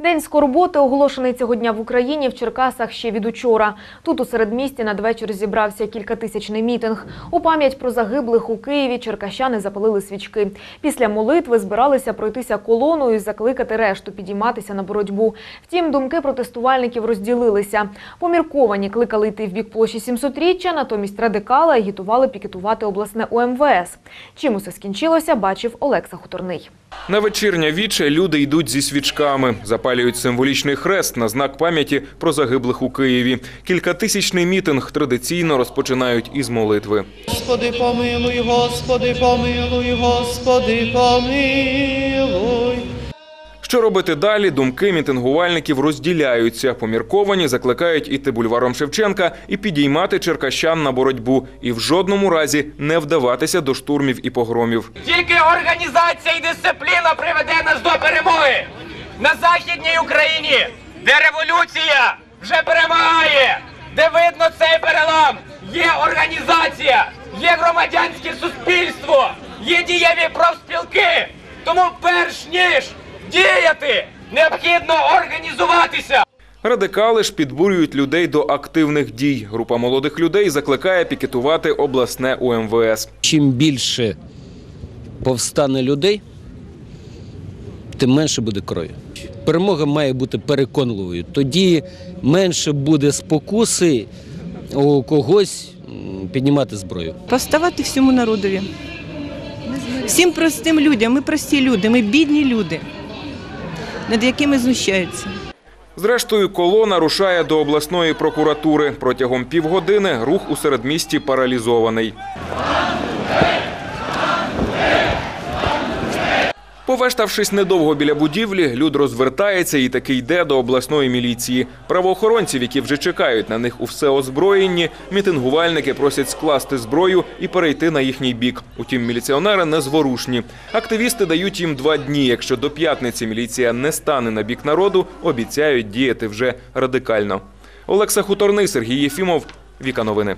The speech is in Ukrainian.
День скорботи, оголошений цього дня в Україні, в Черкасах ще від учора. Тут у середмісті надвечір зібрався кількатисячний мітинг. У пам'ять про загиблих у Києві черкащани запалили свічки. Після молитви збиралися пройтися колоною і закликати решту підійматися на боротьбу. Втім, думки протестувальників розділилися. Помірковані кликали йти в бік площі 700-річчя, натомість радикали агітували пікетувати обласне УМВС. Чим усе скінчилося, бачив Олекса Хуторний. На вечірня віче люди йдуть зі свічками, запалюють символічний хрест на знак пам'яті про загиблих у Києві. Кількатисячний мітинг традиційно розпочинають із молитви. Господи, помилуй, Господи, помилуй, Господи, помилуй. Що робити далі? Думки мітингувальників розділяються. Помірковані закликають іти бульваром Шевченка і підіймати черкащан на боротьбу, і в жодному разі не вдаватися до штурмів і погромів. Тільки організація і дисципліна приведе нас до перемоги. На Західній Україні, де революція вже перемагає, де видно цей перелам, є організація, є громадянське суспільство, є дієві профспілки. Тому перш ніж діяти, необхідно організуватися. Радикали ж підбурюють людей до активних дій. Група молодих людей закликає пікетувати обласне УМВС. Чим більше повстане людей, тим менше буде крові. Перемога має бути переконливою. Тоді менше буде спокуси у когось піднімати зброю. Поставати всьому народові. Всім простим людям. Ми прості люди, ми бідні люди, над якими знущаються. Зрештою, колона рушає до обласної прокуратури. Протягом півгодини рух у середмісті паралізований. Повештавшись недовго біля будівлі, люд розвертається і таки йде до обласної міліції. Правоохоронців, які вже чекають на них у всеозброєнні, мітингувальники просять скласти зброю і перейти на їхній бік. Утім, міліціонери незворушні. Активісти дають їм два дні. Якщо до п'ятниці міліція не стане на бік народу, обіцяють діяти вже радикально. Олекса Хуторний, Сергій Єфімов, Віка Новини.